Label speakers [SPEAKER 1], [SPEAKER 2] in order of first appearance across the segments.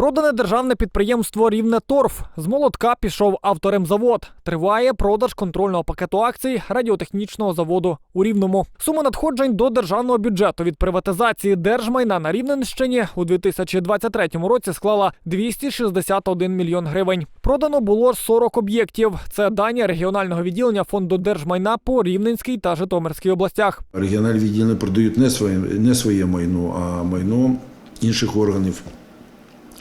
[SPEAKER 1] Продане державне підприємство Рівне Торф. З молотка пішов авторемзавод. Триває продаж контрольного пакету акцій радіотехнічного заводу у Рівному. Сума надходжень до державного бюджету від приватизації держмайна на Рівненщині у 2023 році склала 261 мільйон гривень. Продано було 40 об'єктів. Це дані регіонального відділення фонду держмайна по Рівненській та Житомирській областях.
[SPEAKER 2] Регіональні відділи продають не своє, не своє майно, а майно інших органів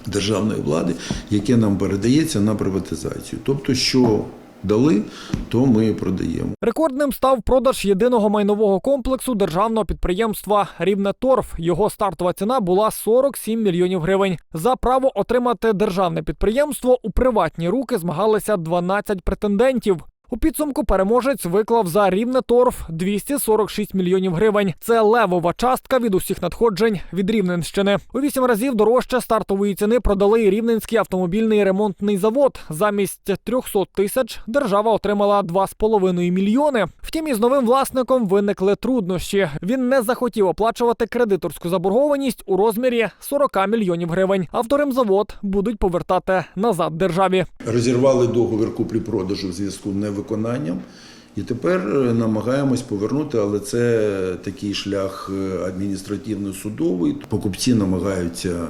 [SPEAKER 2] державної влади, яке нам передається на приватизацію. Тобто, що дали, то ми продаємо.
[SPEAKER 1] Рекордним став продаж єдиного майнового комплексу державного підприємства Рівне Торф. Його стартова ціна була 47 мільйонів гривень. За право отримати державне підприємство у приватні руки змагалися 12 претендентів. У підсумку переможець виклав за рівне торф 246 мільйонів гривень. Це левова частка від усіх надходжень від Рівненщини. У вісім разів дорожче стартової ціни продали Рівненський автомобільний ремонтний завод. Замість 300 тисяч держава отримала 2,5 мільйони. Втім, із новим власником виникли труднощі. Він не захотів оплачувати кредиторську заборгованість у розмірі 40 мільйонів гривень. Авторемзавод будуть повертати назад державі.
[SPEAKER 2] Розірвали договір куплі-продажу в зв'язку з невиконанням. І тепер е, намагаємось повернути, але це такий шлях е, адміністративно-судовий. Покупці намагаються,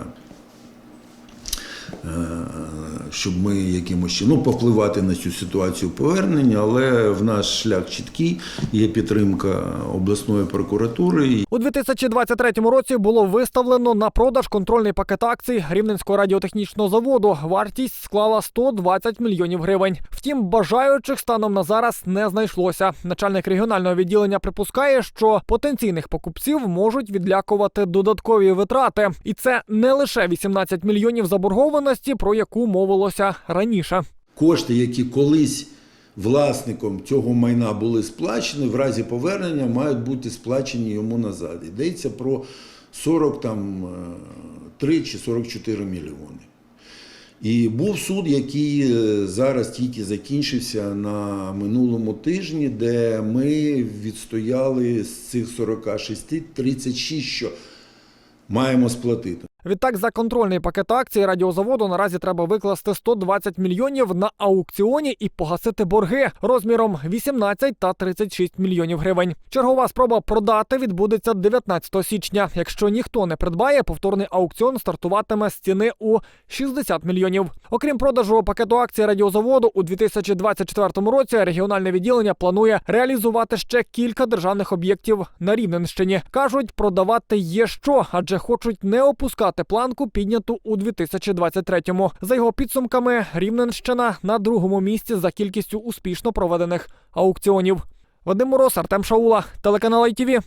[SPEAKER 2] щоб ми якимось чином ну, повпливати на цю ситуацію повернення, але в наш шлях чіткий, є підтримка обласної прокуратури.
[SPEAKER 1] У 2023 році було виставлено на продаж контрольний пакет акцій Рівненського радіотехнічного заводу. Вартість склала 120 мільйонів гривень. Втім, бажаючих станом на зараз не знайшлося. Начальник регіонального відділення припускає, що потенційних покупців можуть відлякувати додаткові витрати, і це не лише 18 мільйонів заборгованості, про яку мовилося раніше.
[SPEAKER 2] Кошти, які колись власником цього майна були сплачені, в разі повернення мають бути сплачені йому назад. Йдеться про 43 чи 44 мільйони. І був суд, який е, зараз тільки закінчився на минулому тижні, де ми відстояли з цих 46 36, що маємо сплатити.
[SPEAKER 1] Відтак, за контрольний пакет акцій радіозаводу наразі треба викласти 120 мільйонів на аукціоні і погасити борги розміром 18 та 36 мільйонів гривень. Чергова спроба продати відбудеться 19 січня. Якщо ніхто не придбає, повторний аукціон стартуватиме з ціни у 60 мільйонів. Окрім продажу пакету акцій радіозаводу, у 2024 році регіональне відділення планує реалізувати ще кілька державних об'єктів на Рівненщині. кажуть, продавати є що, адже хочуть не опускати планку, підняту у 2023-му. За його підсумками, Рівненщина на другому місці за кількістю успішно проведених аукціонів. Вадим Мороз, Артем Шаула, телеканал ITV.